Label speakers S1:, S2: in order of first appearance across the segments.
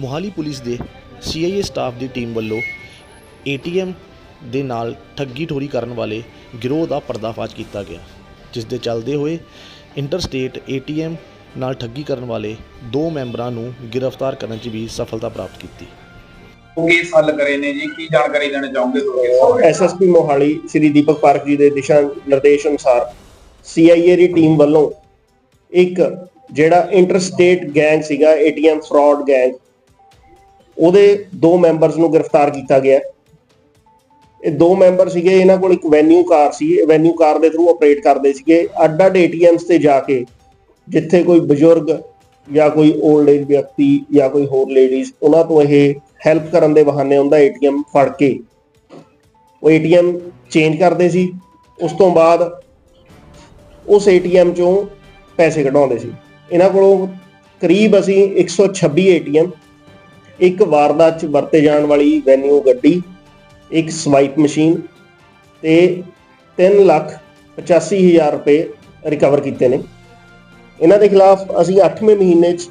S1: Mohali police ਦੇ CIA staff ਦੀ team ਵੱਲੋਂ ਏਟੀਐਮ ਦੇ ਨਾਲ ਠੱਗੀ ਠੋਰੀ ਕਰਨ ਵਾਲੇ ਗਿਰੋਹ ਦਾ ਪਰਦਾਫਾਸ਼ ਕੀਤਾ ਗਿਆ ਜਿਸ ਦੇ ਚੱਲਦੇ ਹੋਏ ਇੰਟਰਸਟੇਟ ਏਟੀਐਮ ਨਾਲ ਠੱਗੀ ਕਰਨ ਵਾਲੇ ਦੋ ਮੈਂਬਰਾਂ ਨੂੰ ਗ੍ਰਿਫਤਾਰ ਕਰਨ 'ਚ ਵੀ ਸਫਲਤਾ ਪ੍ਰਾਪਤ ਕੀਤੀ।
S2: ਉਹ ਕੇਸ ਹੱਲ ਕਰੇ ਨੇ ਜੀ? ਕੀ ਜਾਣਕਾਰੀ ਦੇਣਾ ਚਾਹੋਗੇ ਤੁਸੀਂ?
S3: ਐਸਐਸਪੀ ਮੋਹਾਲੀ ਸ਼੍ਰੀ ਦੀਪਕ ਪਾਰਕ ਜੀ ਦੇ ਦਿਸ਼ਾ ਨਿਰਦੇਸ਼ ਅਨੁਸਾਰ ਸੀਆਈਏ ਦੀ ਟੀਮ ਵੱਲੋਂ ਇੱਕ ਜਿਹੜਾ ਇੰਟਰਸਟੇਟ ਗੈਂਗ ਸੀਗਾ ਏਟੀਐਮ ਫਰਾਡ ਗੈਂਗ ਉਹਦੇ ਦੋ ਮੈਂਬਰਸ ਨੂੰ ਗ੍ਰਿਫਤਾਰ ਕੀਤਾ ਗਿਆ। ਇਹ ਦੋ ਮੈਂਬਰ ਸੀਗੇ, ਇਹਨਾਂ ਕੋਲ ਇੱਕ ਵੈਨਿਊ ਕਾਰ ਸੀ। ਇਹ ਵੈਨਿਊ ਕਾਰ ਦੇ ਥਰੂ ਆਪਰੇਟ ਕਰਦੇ ਸੀਗੇ। ਅੱਡ ਅੱਡ ਏਟੀਐਮਸ ਤੇ ਜਾ ਕੇ ਜਿੱਥੇ ਕੋਈ ਬਜ਼ੁਰਗ ਜਾਂ ਕੋਈ 올ਡ ਏਜ ਵਿਅਕਤੀ ਜਾਂ ਕੋਈ ਹੋਰ ਲੇਡੀਜ਼ ਉਹਨਾਂ ਤੋਂ ਇਹ ਹੈਲਪ ਕਰਨ ਦੇ ਬਹਾਨੇ ਉਹਦਾ ਏਟੀਐਮ ਫੜ ਕੇ ਉਹ ਏਟੀਐਮ ਚੇਂਜ ਕਰਦੇ ਸੀ। ਉਸ ਤੋਂ ਬਾਅਦ ਉਸ ਏਟੀਐਮ ਚੋਂ ਪੈਸੇ ਕਢਾਉਂਦੇ ਸੀ। ਇਹਨਾਂ ਕੋਲੋਂ ਕਰੀਬ ਅਸੀਂ 126 ਏਟੀਐਮ ਇੱਕ ਵਾਰਦਾਤ ਚ ਵਰਤੇ ਜਾਣ ਵਾਲੀ ਵੈਨਿਊ ਗੱਡੀ, ਇੱਕ ਸਵਾਈਪ ਮਸ਼ੀਨ ਤੇ 3 ਲੱਖ 85 ਹਜ਼ਾਰ ਰੁਪਏ ਰਿਕਵਰ ਕੀਤੇ ਨੇ। ਇਹਨਾਂ ਦੇ ਖਿਲਾਫ ਅਸੀਂ 8ਵੇਂ ਮਹੀਨੇ ਚ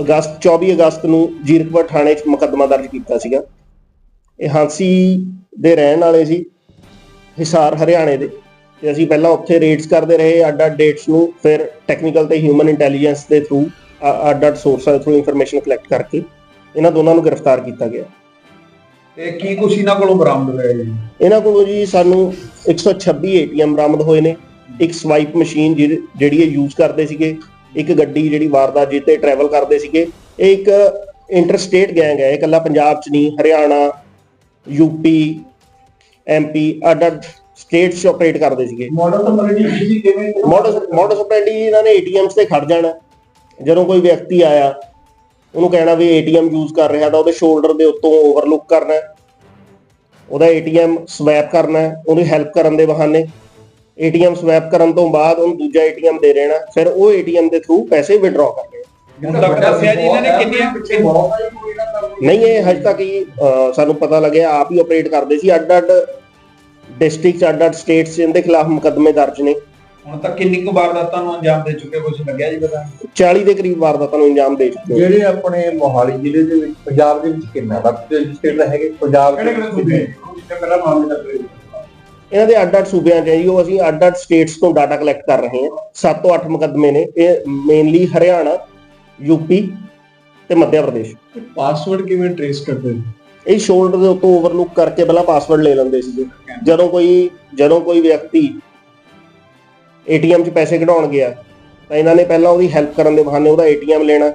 S3: ਅਗਸਤ 24 ਅਗਸਤ ਨੂੰ ਜੀਰਕਪੁਰ ਥਾਣੇ 'ਚ ਮੁਕੱਦਮਾ ਦਰਜ ਕੀਤਾ ਸੀਗਾ। ਇਹ ਹਾਂਸੀ ਦੇ ਰਹਿਣ ਵਾਲੇ ਸੀ, ਹਿਸਾਰ ਹਰਿਆਣੇ ਦੇ। ਤੇ ਅਸੀਂ ਪਹਿਲਾਂ ਉੱਥੇ ਰੇਟਸ ਕਰਦੇ ਰਹੇ ਅੱਡ ਅੱਡ ਡੇਟਸ ਨੂੰ, ਫਿਰ ਟੈਕਨੀਕਲ ਤੇ ਹਿਊਮਨ ਇੰਟੈਲੀਜੈਂਸ ਦੇ ਥਰੂ ਅੱਡ ਅੱਡ ਸੋਰਸਾਂ ਦੇ ਥਰੂ ਇਨਫੋਰਮੇਸ਼ਨ ਕਲੈਕਟ ਕਰਕੇ ਇਹਨਾਂ ਦੋਨਾਂ ਨੂੰ ਗ੍ਰਿਫਤਾਰ ਕੀਤਾ ਗਿਆ।
S2: ਤੇ ਕੀ ਕੁਛ ਇਹਨਾਂ ਕੋਲੋਂ ਬਰਾਮਦ ਹੋਇਆ ਜੀ?
S3: ਇਹਨਾਂ ਕੋਲੋਂ ਜੀ ਸਾਨੂੰ 126 ਏਟੀਐਮ ਬਰਾਮਦ ਹੋਏ ਨੇ। ਇੱਕ ਸਵਾਈਪ ਮਸ਼ੀਨ ਜਿਹੜੀ ਇਹ ਯੂਜ਼ ਕਰਦੇ ਸੀਗੇ। ਇੱਕ ਗੱਡੀ ਜਿਹੜੀ ਵਾਰਦਾਤ ਜਿੱਤੇ ਟਰੈਵਲ ਕਰਦੇ ਸੀਗੇ। ਇਹ ਇੱਕ ਇੰਟਰਸਟੇਟ ਗੈਂਗ ਹੈ। ਇਹ ਇਕੱਲਾ ਪੰਜਾਬ 'ਚ ਨਹੀਂ ਹਰਿਆਣਾ ਯੂਪੀ ਐਮਪੀ ਅੱਡ ਅੱਡ ਸਟੇਟਸ 'ਚ ਆਪਰੇਟ ਕਰਦੇ ਸੀਗੇ।
S2: ਮਾਡਲ ਜੀ ਤੁਸੀਂ ਕਿਵੇਂ?
S3: ਮੋਡਸ ਮੋਡਸ ਆਪਰੈਂਡੀ ਇਹਨਾਂ ਨੇ ਏਟੀਐਮਸ ਤੇ ਖੜ ਜਾਣਾ। ਜਦੋਂ ਕੋਈ ਵਿਅਕਤੀ ਆਇਆ ਉਹਨੂੰ ਕਹਿਣਾ ਵੀ ਏਟੀਐਮ ਯੂਜ਼ ਕਰ ਰਿਹਾ ਤਾਂ ਉਹਦੇ ਸ਼ੋਲਡਰ ਦੇ ਉੱਤੋਂ ਓਵਰਲੁੱਕ ਕਰਨਾ ਹੈ। ਉਹਦਾ ਏਟੀਐਮ ਸਵੈਪ ਕਰਨਾ ਹੈ, ਉਹਦੀ ਹੈਲਪ ਕਰਨ ਦੇ ਬਹਾਨੇ। ਏਟੀਐਮ ਸਵੈਪ ਕਰਨ ਤੋਂ ਬਾਅਦ ਉਹਨੂੰ ਦੂਜਾ ਏਟੀਐਮ ਦੇ ਦੇਣਾ ਫਿਰ ਉਹ ਏਟੀਐਮ ਦੇ ਥਰੂ ਪੈਸੇ ਵਿਡਰਾਅ ਕਰਨੇ
S2: ਹੁਣ ਤੱਕ ਦੱਸਿਆ ਜੀ ਇਹਨਾਂ ਨੇ ਕਿੰਨੀਆਂ ਪਿੱਛੇ
S3: ਨਹੀਂ ਇਹ ਹਜੇ ਤੱਕ ਹੀ ਸਾਨੂੰ ਪਤਾ ਲੱਗਿਆ ਆਪ ਹੀ ਆਪਰੇਟ ਕਰਦੇ ਸੀ। ਅੱਡ ਅੱਡ ਡਿਸਟ੍ਰਿਕਟ ਅੱਡ ਅੱਡ ਸਟੇਟਸ ਇਹਦੇ ਖਿਲਾਫ ਮੁਕੱਦਮੇ ਦਰਜ ਨੇ।
S2: ਹੁਣ ਤੱਕ ਕਿੰਨੀ ਕੁ ਵਾਰਦਾਤਾਂ ਨੂੰ ਅੰਜਾਮ ਦੇ ਚੁੱਕੇ ਕੁਝ ਲੱਗਿਆ ਜੀ ਪਤਾ?
S3: 40 ਦੇ ਕਰੀਬ ਵਾਰਦਾਤਾਂ ਨੂੰ ਅੰਜਾਮ ਦੇ ਚੁੱਕੇ।
S4: ਜਿਹੜੇ ਆਪਣੇ ਮੋਹਾਲੀ ਜ਼ਿਲ੍ਹੇ ਦੇ ਵਿੱਚ ਪੰਜਾਬ ਦੇ ਵਿੱਚ ਕਿੰਨਾ ਬਾਕੀ ਸਟੇਟ ਦਾ ਹੈਗੇ ਪੰਜਾਬ
S2: ਕਿਹੜੇ ਕਿਹੜੇ ਸੂਬੇ? ਜਿੱਥੇ ਪਹਿਲਾਂ ਮਾਮਲੇ ਹੋਏ
S3: ਇਹਨਾਂ ਦੇ ਅੱਡ-ਅੱਡ ਸੂਬਿਆਂ 'ਚ ਜੀ ਉਹ ਅਸੀਂ ਅੱਡ-ਅੱਡ ਸਟੇਟਸ ਤੋਂ ਡਾਟਾ ਕਲੈਕਟ ਕਰ ਰਹੇ ਹਾਂ। 7 ਤੋਂ 8 ਮੁਕੱਦਮੇ ਨੇ ਇਹ ਮੇਨਲੀ ਹਰਿਆਣਾ ਯੂਪੀ ਤੇ ਮੱਧ ਪ੍ਰਦੇਸ਼।
S4: ਪਾਸਵਰਡ ਕਿਵੇਂ ਟ੍ਰੇਸ ਕਰਦੇ ਨੇ?
S3: ਇਹ ਸ਼ੋਲਡਰ ਦੇ ਉੱਤੋਂ ਓਵਰਲੁੱਕ ਕਰਕੇ ਪਹਿਲਾਂ ਪਾਸਵਰਡ ਲੈ ਲੈਂਦੇ ਸੀਗੇ। ਜਦੋਂ ਕੋਈ ਜਦੋਂ ਕੋਈ ਵਿਅਕਤੀ ਏਟੀਐਮ 'ਚ ਪੈਸੇ ਕਢਾਉਣ ਗਿਆ ਤਾਂ ਇਹਨਾਂ ਨੇ ਪਹਿਲਾਂ ਉਹਦੀ ਹੈਲਪ ਕਰਨ ਦੇ ਬਹਾਨੇ ਉਹਦਾ ਏਟੀਐਮ ਲੈਣਾ।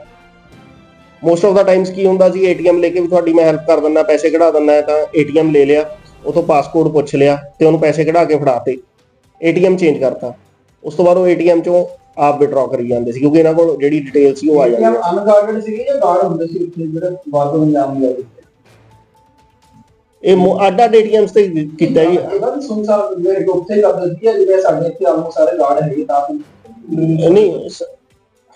S3: ਮੋਸਟ ਆਫ ਦਾ ਟਾਈਮਸ ਕੀ ਹੁੰਦਾ ਸੀ ਏਟੀਐਮ ਲੈ ਕੇ ਵੀ ਤੁਹਾਡੀ ਮੈਂ ਹੈਲਪ ਕਰ ਦਿੰਦਾ ਪੈਸੇ ਕਢਾ ਦਿੰਦਾ ਤਾਂ ਏਟੀਐਮ ਲੈ ਲਿਆ ਉਥੋਂ ਪਾਸਕੋਡ ਪੁੱਛ ਲਿਆ ਤੇ ਉਹਨੂੰ ਪੈਸੇ ਕਢਾ ਕੇ ਫੜਾਤੇ। ਏਟੀਐਮ ਚੇਂਜ ਕਰਤਾ। ਉਸ ਤੋਂ ਬਾਅਦ ਉਹ ਏਟੀਐਮ 'ਚੋਂ ਆਪ ਵਿਡਰਾਅ ਕਰੀ ਜਾਂਦੇ ਸੀ ਕਿਉਂਕਿ ਇਹਨਾਂ ਕੋਲ ਜਿਹੜੀ ਡਿਟੇਲ ਸੀ ਉਹ ਆ ਜਾਂਦੀ ਹੈ
S4: ਅਨਗਾਰਡਡ ਸੀਗੇ ਜਾਂ ਗਾਰਡ ਹੁੰਦੇ ਸੀ ਉੱਥੇ ਜਿਹੜੇ ਵਾਰਦਾਤ ਅੰਜਾਮ ਦਿਆ
S3: ਇਹ ਅੱਡ ਏਟੀਐਮਸ ਤੇ ਕੀਤਾ ਜੀ?
S4: ਇਹਦਾ ਵੀ ਸੰਸਾਰ ਜਿਹੜੇ ਉੱਥੇ ਹੀ ਕਰਦੇ ਸੀ ਜਿਵੇਂ ਸਾਡੇ ਇੱਥੇ ਆਲਮੋਸਟ ਸਾਰੇ ਗਾਰਡ ਹੈਗੇ ਤਾਂ
S3: ਨਹੀਂ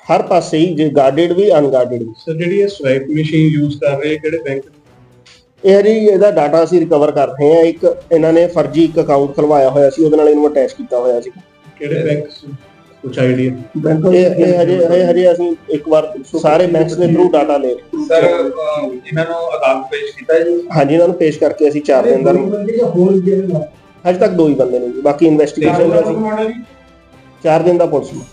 S3: ਹਰ ਪਾਸੇ ਹੀ ਜੇ ਗਾਰਡਡ ਵੀ ਅਨਗਾਰਡਡ ਵੀ।
S4: ਸਰ ਜਿਹੜੀ ਇਹ ਸਵਾਈਪ ਮਸ਼ੀਨ ਯੂਜ਼ ਕਰ ਰਹੇ ਕਿਹੜੇ ਬੈਂਕ
S3: ਇਹ ਜੀ ਇਹਦਾ ਡਾਟਾ ਅਸੀਂ ਰਿਕਵਰ ਕਰ ਰਹੇ ਹਾਂ। ਇੱਕ ਇਹਨਾਂ ਨੇ ਫਰਜ਼ੀ ਇੱਕ ਅਕਾਊਂਟ ਖਲਵਾਇਆ ਹੋਇਆ ਸੀ ਉਹਦੇ ਨਾਲ ਇਹਨੂੰ ਅਟੈਚ ਕੀਤਾ ਹੋਇਆ ਸੀ।
S4: ਕਿਹੜੇ ਬੈਂਕ ਕੁਝ ਆਈਡੀਆ
S3: ਇਹ ਇਹ ਹਜੇ ਇਹ ਹਜੇ ਅਸੀਂ ਇੱਕ ਵਾਰ ਸਾਰੇ ਬੈਂਕਸ ਦੇ ਥਰੂ ਡਾਟਾ ਲੈ
S2: ਸਰ ਇਹਨਾਂ ਨੂੰ ਅਦਾਲਤ ਪੇਸ਼ ਕੀਤਾ ਜੀ।
S3: ਹਾਂਜੀ ਇਹਨਾਂ ਨੂੰ ਪੇਸ਼ ਕਰਕੇ ਅਸੀਂ 4 ਦਿਨ ਦਾ ਹਜੇ ਤੱਕ ਦੋ ਹੀ ਬੰਦੇ ਨੇ ਜੀ ਬਾਕੀ ਇਨਵੈਸਟੀਗੇਸ਼ਨ ਦਾ ਅਸੀਂ 4 ਦਿਨ ਦਾ ਪੁਲਿਸ ਨੂੰ।